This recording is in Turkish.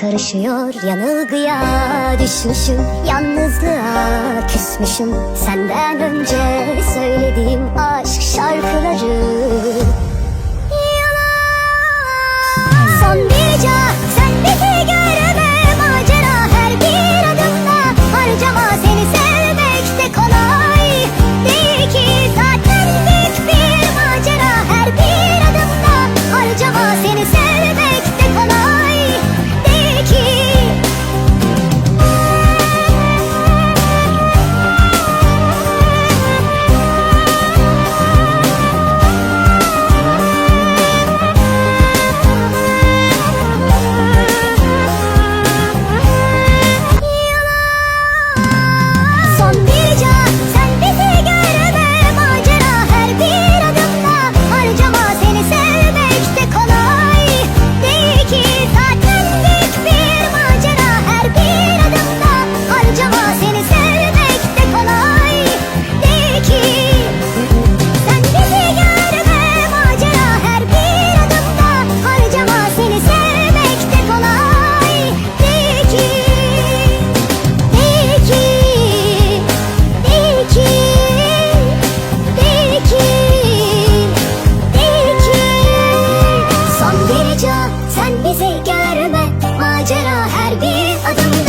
karışıyor yanılgıya düşmüşüm. Yalnızlığa küsmüşüm. Senden önce söylediğim aşk şarkıları sen bizi görme Macera her bir adımda.